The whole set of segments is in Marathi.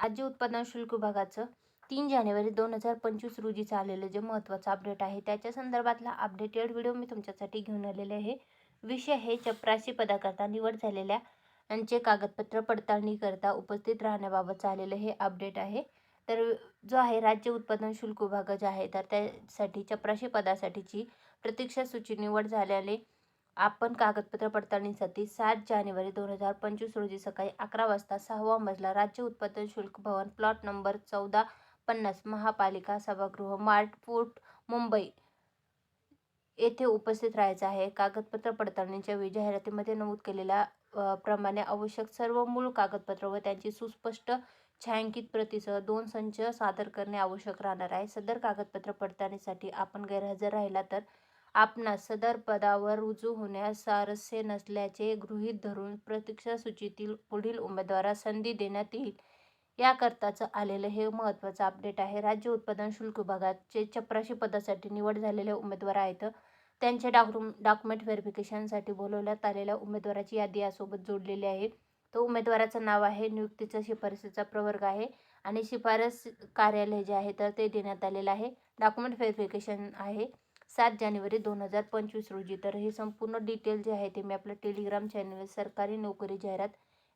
राज्य उत्पादन शुल्क विभागाचं तीन जानेवारी दोन हजार पंचवीस रोजीचं आलेलं जे महत्त्वाचं अपडेट आहे त्याच्या संदर्भातला अपडेटेड व्हिडिओ मी तुमच्यासाठी घेऊन आलेले आहे. विषय हे चपराशी पदाकरता निवड झालेल्या यांचे कागदपत्र पडताळणी करता उपस्थित राहण्याबाबतचं आलेलं हे अपडेट आहे. तर जो आहे राज्य उत्पादन शुल्क विभाग जे आहे तर त्यासाठी चपराशी पदासाठीची प्रतीक्षा सूची निवड झाल्याने आपण कागदपत्र पडताळणीसाठी सात जानेवारी दोन हजार पंचवीस रोजी सकाळी अकरा वाजता सहावा मजला राज्य उत्पादन शुल्क भवन प्लॉट नंबर चौदा पन्नास महापालिका सभागृह मार्ट फोर्ट मुंबई येथे उपस्थित राहायचं आहे. कागदपत्र पडताळणीच्या वेळी जाहिरातीमध्ये नमूद केलेल्या प्रमाणे आवश्यक सर्व मूळ कागदपत्र व त्यांची सुस्पष्ट छायांकित प्रतीसह दोन संच सादर करणे आवश्यक राहणार आहे. सदर कागदपत्र पडताळणीसाठी आपण गैरहजर राहिला तर आपणास सदर पदावर रुजू होण्यास स्वारस्य नसल्याचे गृहीत धरून प्रतीक्षा सूचीतील पुढील उमेदवारास संधी देण्यात येईल. याकरताचं आलेलं हे महत्त्वाचं अपडेट आहे. राज्य उत्पादन शुल्क विभागाचे चपराशी पदासाठी निवड झालेले उमेदवार आहेत. त्यांच्या डाकुम डॉक्युमेंट व्हेरिफिकेशनसाठी बोलवण्यात आलेल्या उमेदवाराची यादी यासोबत जोडलेली आहे. तो उमेदवाराचं नाव आहे नियुक्तीचा शिफारसीचा प्रवर्ग आहे आणि शिफारस कार्यालय जे आहे तर ते देण्यात आलेलं आहे. डॉक्युमेंट व्हेरिफिकेशन आहे. सात जानेवारी दोन हजार पंचवीस रोजी. तर हे संपूर्ण डिटेल जे आहे ते मी आपल्या टेलिग्राम चॅनलवर सरकारी नोकरी जाहिरात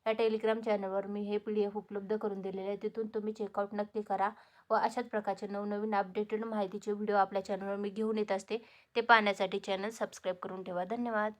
या टेलिग्राम चॅनलवर मी हे पी डी एफ उपलब्ध करून दिलेले आहे. तिथून तुम्ही चेकआउट नक्की करा व अशाच प्रकारचे नवनवीन अपडेटेड माहितीचे व्हिडिओ आपल्या चॅनलवर मी घेऊन येत असते. ते पाहण्यासाठी चॅनल सबस्क्राईब करून ठेवा. धन्यवाद.